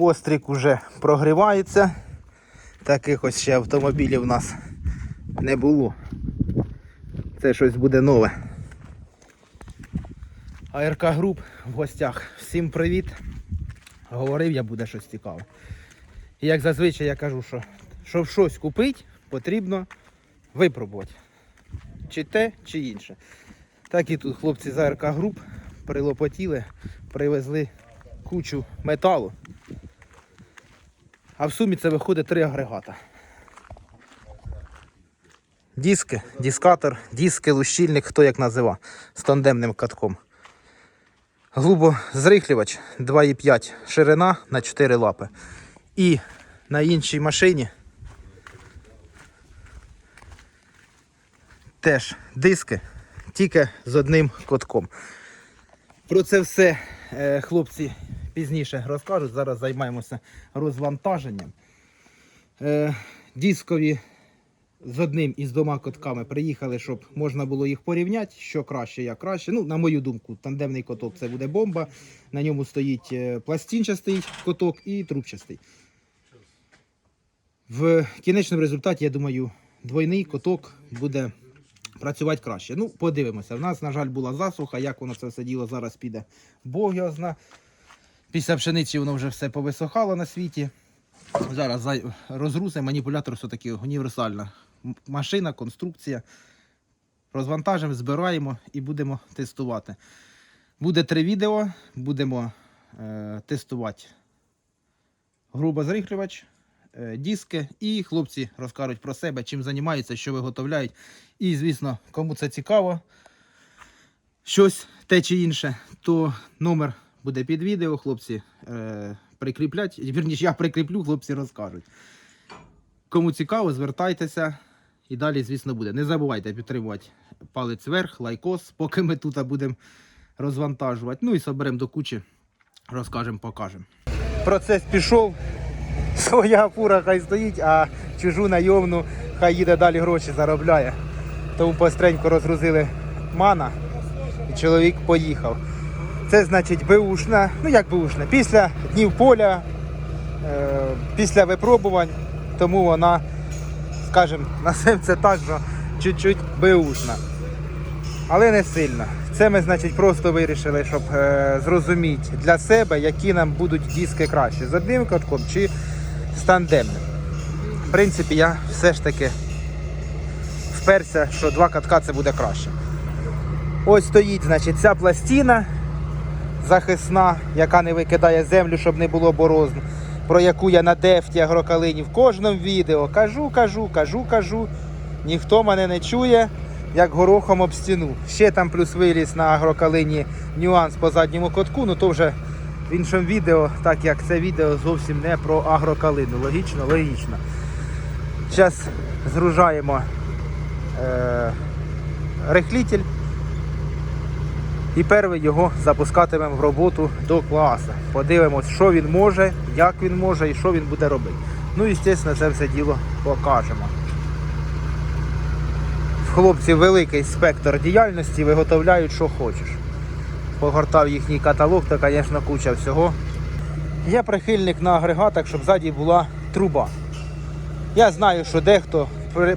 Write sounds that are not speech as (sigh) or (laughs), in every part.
Кострик уже прогрівається. Таких ось ще автомобілів у нас не було. Це щось буде нове. АРК Груп в гостях. Всім привіт. Говорив я буде щось цікаве. Як зазвичай я кажу, що щоб щось купити, потрібно випробувати. Чи те, чи інше. Так і тут хлопці з АРК Груп прилопотіли, привезли кучу металу. А в сумі це виходить три агрегата. Диски, дискатор, диски, лущильник, хто як назива, з тандемним катком. Глубозрихлювач 2,5 ширина на 4 лапи. І на іншій машині теж диски, тільки з одним котком. Про це все е, хлопці пізніше розкажуть. Зараз займаємося розвантаженням. Е, Дискові з одним і з двома котками приїхали, щоб можна було їх порівняти, що краще, як краще. Ну, на мою думку, тандемний коток це буде бомба. На ньому стоїть е, пластинчастий коток і трубчастий. В кінечному результаті, я думаю, двойний коток буде працювати краще. Ну, подивимося. У нас, на жаль, була засуха. Як воно це все діло зараз піде, Бог його зна. Після пшениці воно вже все повисохало на світі. Зараз розгрузимо. Маніпулятор все-таки універсальна машина, конструкція. Розвантажимо, збираємо і будемо тестувати. Буде три відео, будемо е, тестувати грубозрихлювач, е, диски, і хлопці розкажуть про себе, чим займаються, що виготовляють. І, звісно, кому це цікаво, щось те чи інше, то номер буде під відео, хлопці е, прикріплять. Вірніше, я прикріплю, хлопці розкажуть. Кому цікаво, звертайтеся. І далі, звісно, буде. Не забувайте підтримувати палець вверх, лайкос, поки ми тут будемо розвантажувати. Ну і соберемо до кучі, розкажемо, покажемо. Процес пішов. (laughs) Своя фура хай стоїть, а чужу найомну хай їде далі гроші заробляє. Тому постренько розгрузили мана і чоловік поїхав. Це значить беушна, ну як беушна, після днів поля, е, після випробувань, тому вона, скажімо, (laughs) називаємо це так, чуть-чуть беушна. Але не сильно. Це ми, значить, просто вирішили, щоб е, зрозуміти для себе, які нам будуть диски краще. З одним катком чи з тандемним. В принципі, я все ж таки вперся, що два катка це буде краще. Ось стоїть, значить, ця пластина захисна, яка не викидає землю, щоб не було борозн, про яку я на дефті агрокалині в кожному відео кажу, кажу, кажу, кажу. Ніхто мене не чує, як горохом об стіну. Ще там плюс виліз на агрокалині нюанс по задньому котку, ну то вже в іншому відео, так як це відео зовсім не про агрокалину. Логічно, логічно. Зараз згружаємо е, рихлітель. І перший його запускатимемо в роботу до класу. Подивимось, що він може, як він може і що він буде робити. Ну і, звісно, це все діло покажемо. В хлопців великий спектр діяльності, виготовляють, що хочеш. Погортав їхній каталог, то, звісно, куча всього. Я прихильник на агрегатах, щоб ззаді була труба. Я знаю, що дехто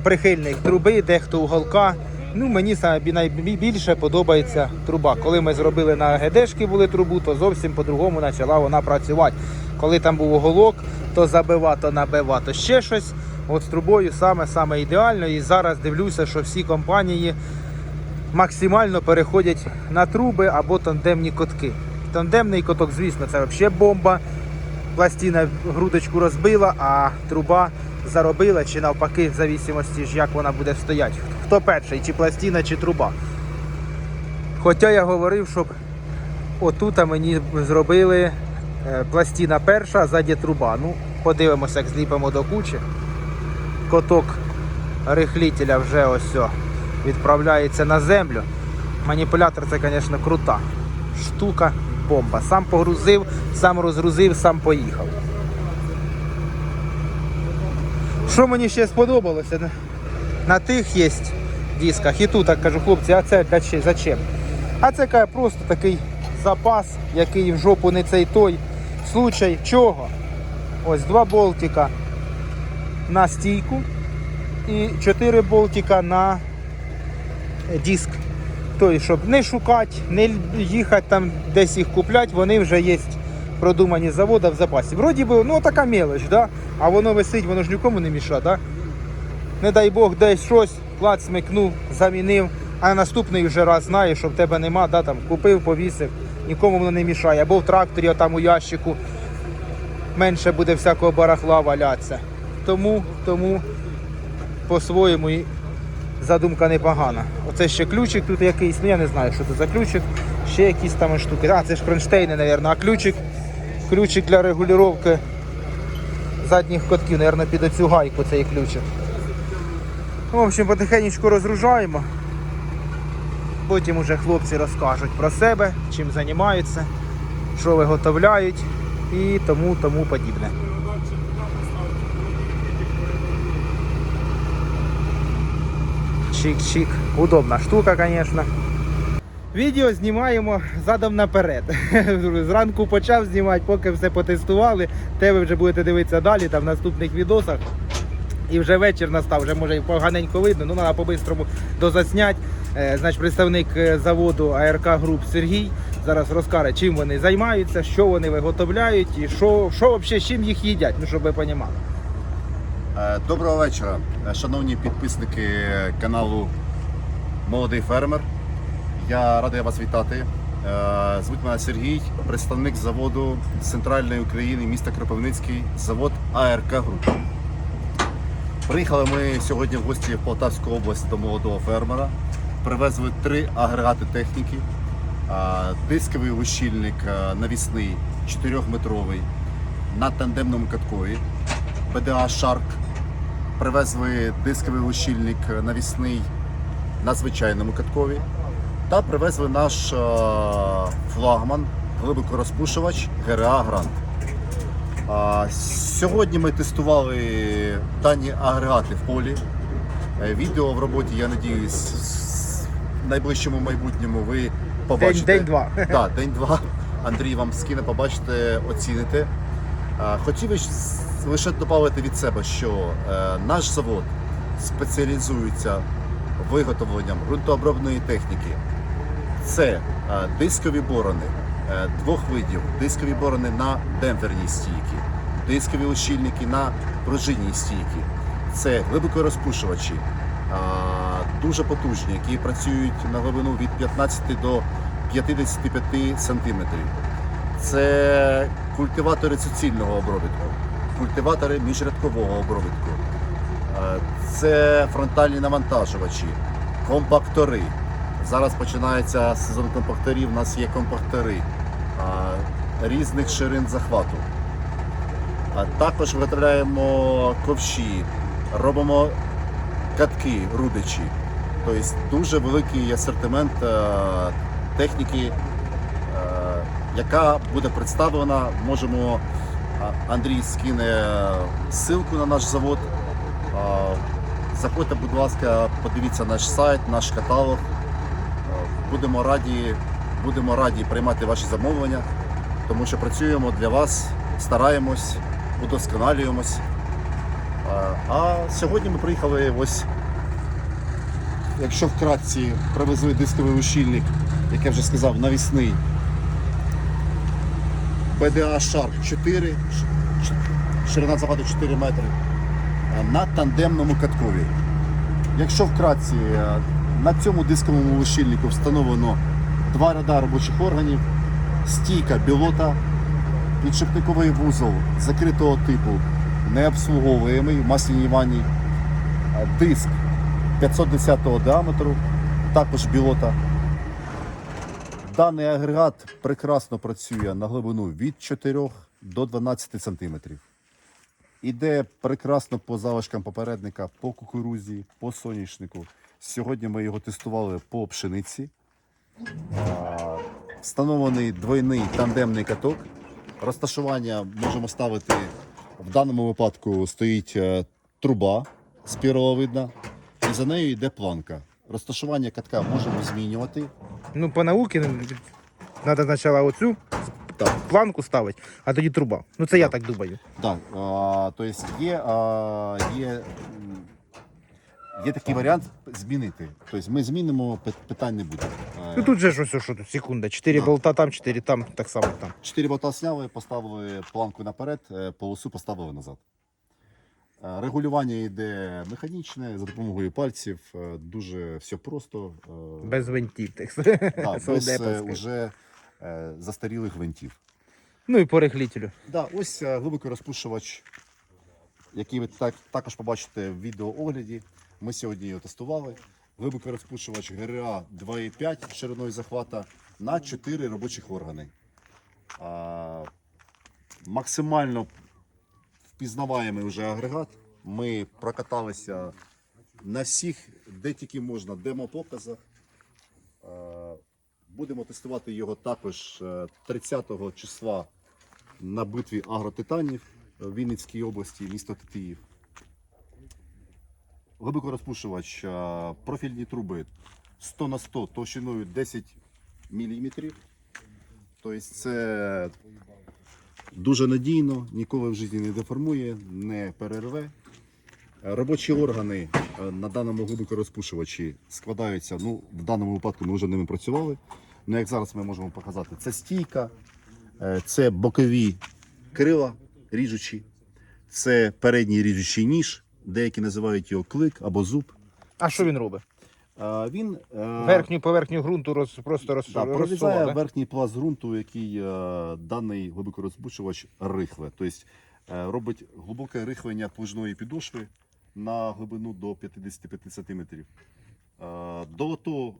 прихильник труби, дехто уголка. Ну, мені найбільше подобається труба. Коли ми зробили на ГДшки були трубу, то зовсім по-другому почала вона працювати. Коли там був уголок, то забива, то набива, то ще щось. От з трубою саме саме ідеально. І зараз дивлюся, що всі компанії максимально переходять на труби або тандемні котки. Тандемний коток, звісно, це взагалі бомба. Пластина грудочку розбила, а труба заробила, чи навпаки, в зависимості ж як вона буде стояти. Хто перший, чи пластина, чи труба. Хоча я говорив, щоб отут мені зробили е, пластина перша, а ззаді труба. Ну, подивимося, як зліпимо до кучі. Коток рихлітеля вже ось відправляється на землю. Маніпулятор це, звісно, крута штука, бомба. Сам погрузив, сам розгрузив, сам поїхав. Що мені ще сподобалося? На- тих є дисках. І тут так кажу, хлопці, а це для чи- зачем? А це каже, просто такий запас, який в жопу не цей той. Случай чого? Ось два болтика на стійку і 4 болтика на диск. Тобто, щоб не шукати, не їхати там десь їх купляти, вони вже є продумані з завода в запасі. Вроді би, ну така мелоч, да? а воно висить, воно ж нікому не мішає. Да? Не дай Бог, десь щось, плат смикнув, замінив, а наступний вже раз знаєш, що в тебе нема, да, там, купив, повісив, нікому воно не мішає. Або в тракторі, а там у ящику менше буде всякого барахла валятися. Тому, тому по-своєму і задумка непогана. Оце ще ключик тут якийсь, ну я не знаю, що це за ключик. Ще якісь там штуки. А, це ж кронштейни, мабуть, а ключик, ключик для регулювання задніх котків, мабуть, під оцю гайку цей ключик. Ну, В общем, потихеньку розгружаємо. Потім уже хлопці розкажуть про себе, чим займаються, що виготовляють і тому тому подібне. Чик-чик. Удобна штука, звісно. Відео знімаємо задом наперед. (laughs) Зранку почав знімати, поки все потестували. Те ви вже будете дивитися далі там в наступних відосах. І вже вечір настав, вже може і поганенько видно, ну треба по-бистрому дозаснять. Е, значить, представник е, заводу АРК Груп Сергій зараз розкаже, чим вони займаються, що вони виготовляють і що, що взагалі з чим їх їдять, ну щоб ви розуміли. Е, Доброго вечора, шановні підписники каналу Молодий фермер. Я радий вас вітати. Звуть мене Сергій, представник заводу центральної України, міста Кропивницький, завод АРК Груп. Приїхали ми сьогодні в гості в Полтавську область до молодого фермера. Привезли три агрегати техніки. Дисковий ущільник е, навісний 4-метровий на тандемному каткові. БДА Shark. Привезли дисковий ущільник навісний на звичайному каткові. Та привезли наш флагман глибокорозпушувач ГРА Грант. Сьогодні ми тестували дані агрегати в полі. Е, Відео в роботі, я надіюсь, в найближчому майбутньому ви побачите. День, день-два. (laughs) Так, день-два. Андрій вам скине, побачите, оціните. Хотів би лише додати від себе, що е, наш завод спеціалізується виготовленням ґрунтообробної техніки. Це е, дискові борони е, двох видів: дискові борони на демпферній стійки, дискові ущільники на пружинній стійки. Це глибокорозпушувачі, а, дуже потужні, які працюють на глибину від 15 до 55 сантиметрів. Це культиватори суцільного обробітку, культиватори міжрядкового обробітку, Е, це фронтальні навантажувачі, компактори. Зараз починається сезон компакторів. У нас є компактори різних ширин захвату. Також виготовляємо ковші, робимо катки, рудичі. Тобто дуже великий асортимент е, техніки, е, яка буде представлена. Можемо Андрій скине ссылку на наш завод. Заходьте, будь ласка, подивіться наш сайт, наш каталог. Будемо раді, будемо раді приймати ваші замовлення, тому що працюємо для вас, стараємось, удосконалюємось. А сьогодні ми приїхали ось, якщо вкратці привезли дисковий ущільник, як я вже сказав, навісний. BDA Shark 4, ш- ш- ширина захвату 4 метри на тандемному каткові. Якщо вкратці, на цьому дисковому ущільнику встановлено два ряда робочих органів, стійка білота, підшипниковий вузол закритого типу, необслуговуємий в масляній ванні, е, диск 510 діаметру, також білота. Даний агрегат прекрасно працює на глибину від 4 до 12 см. Іде прекрасно по залишкам попередника, по кукурузі, по соняшнику. Сьогодні ми його тестували по пшениці. Встановлений двойний тандемний каток. Розташування можемо ставити в даному випадку стоїть е, труба спіраловидна, і за нею йде планка. Розташування катка можемо змінювати. Ну, по науці треба спочатку оцю Так. планку ставить, а тоді труба. Ну це я так думаю. Так, а, то є, а, є, м, є такий варіант змінити. Тобто ми змінимо, питань не буде. Ну тут же ж ось що тут, секунда. Чотири Да. болта там, чотири там, так само там. Чотири бота зняли, поставили планку наперед, е, полосу поставили назад. Е, Регулювання йде механічне за допомогою пальців. е, Дуже все просто. е, Без винтів. Так. да, (laughs) без е, уже е, застарілих гвинтів. Ну і по рихлітелю. Да, ось е, глибокий розпушувач, який ви так, також побачите в відеоогляді. Ми сьогодні його тестували. Глибокий розпушувач ГРА 2,5 шириною захвата на 4 робочих органи. А, максимально впізнаваємий вже агрегат. Ми прокаталися на всіх, де тільки можна, демопоказах. Будемо тестувати його також е, 30 числа на битві агротитанів в Вінницькій області, місто Тетіїв. Глибокорозпушувач, е, профільні труби 100 на 100 товщиною 10 мм. Тобто це дуже надійно, ніколи в житті не деформує, не перерве. Робочі органи е, на даному глибокорозпушувачі складаються. Ну, в даному випадку ми вже ними працювали. Ну, як зараз ми можемо показати, це стійка, Е, Це бокові крила ріжучі, це передній ріжучий ніж, деякі називають його клик або зуб. А що він робить? Е, Він е, Верхню поверхню ґрунту роз, просто роз, да, прорізає да? верхній пласт ґрунту, який е, даний глибокорозбучувач рихле. Тобто е, робить глибоке рихлення плужної підошви на глибину до 55 см. Е, До того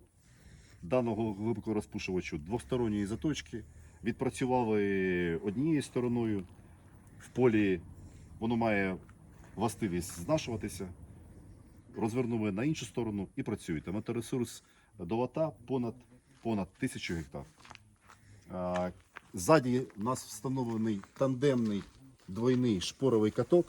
даного глибокорозпушувачу двосторонньої заточки відпрацювали однією стороною. В полі воно має властивість знашуватися. Розвернули на іншу сторону і працюєте. Метаресурс долота понад, понад тисячу гектар. Ззаді у нас встановлений тандемний двойний шпоровий каток,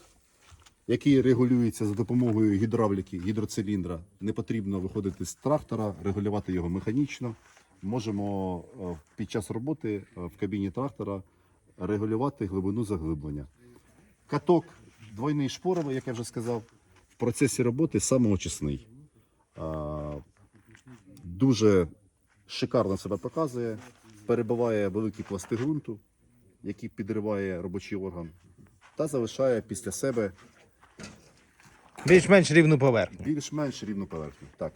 який регулюється за допомогою гідравліки, гідроциліндра. Не потрібно виходити з трактора, регулювати його механічно. Можемо е, під час роботи е, в кабіні трактора регулювати глибину заглиблення. Каток двойний шпоровий, як я вже сказав, в процесі роботи самоочисний. Дуже шикарно себе показує, перебиває великі пласти ґрунту, які підриває робочий орган, та залишає після себе Більш-менш рівну поверхню. більш-менш рівну поверхню. Так.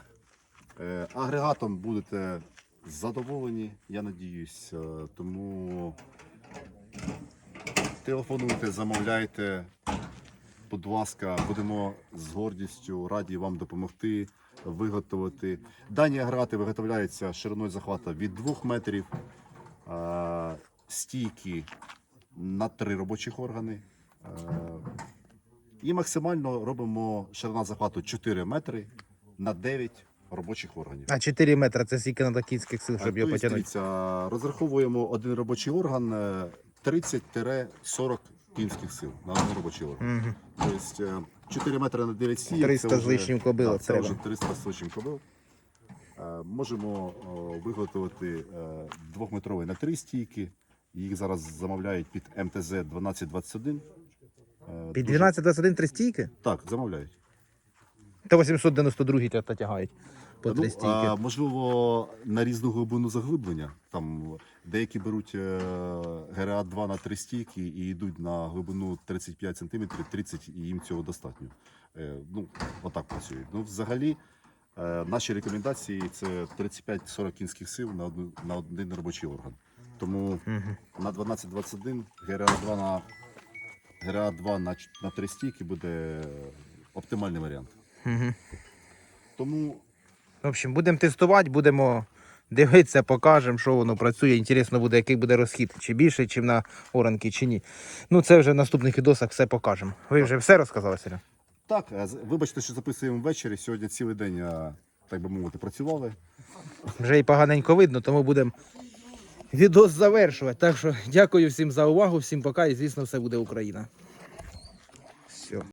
Е, агрегатом будете задоволені, я надіюсь. Е, тому телефонуйте, замовляйте. Будь ласка, будемо з гордістю раді вам допомогти виготовити. Дані агрегати виготовляються шириною захвата від 2 метрів, е, стійки на 3 робочих органи. Е, і максимально робимо ширина захвату 4 метри на 9 робочих органів. А 4 метри це скільки на кінських сил, щоб його потягнути. розраховуємо один робочий орган е, 30-40 кінських сил на робочий орган. Угу. Тобто е, 4 метри на 9 сіл. 300 з лишнім кобил Це треба. вже 300 з лишнім кобил. Е, Можемо виготовити е, двохметровий на 3 стійки. Їх зараз замовляють під МТЗ 1221. Е, Під дуже- 12-21 три стійки? Так, замовляють. Та 892 та тягають по три Ну, стійки. а, можливо, на різну глибину заглиблення. Там деякі беруть е, ГРА 2 на 3 стійки і йдуть на глибину 35 см, 30 і їм цього достатньо. Е, ну, отак працюють. Ну, взагалі, е, наші рекомендації це 35-40 кінських сил на, одну, на один робочий орган. Тому на 12-21 ГРА 2 на ГРА 2 на, на 3 стійки буде оптимальний варіант. Тому В общем, будемо тестувати, будемо дивитися, покажемо, що воно працює. Інтересно буде, який буде розхід, чи більше, чим на оранки, чи ні. Ну, це вже в наступних відосах все покажемо. Ви вже все розказали, Серега? Так, е, вибачте, що записуємо ввечері. Сьогодні цілий день, е, так би мовити, працювали. Вже і поганенько видно, тому будемо відос завершувати. Так що дякую всім за увагу, всім пока і звісно, все буде Україна.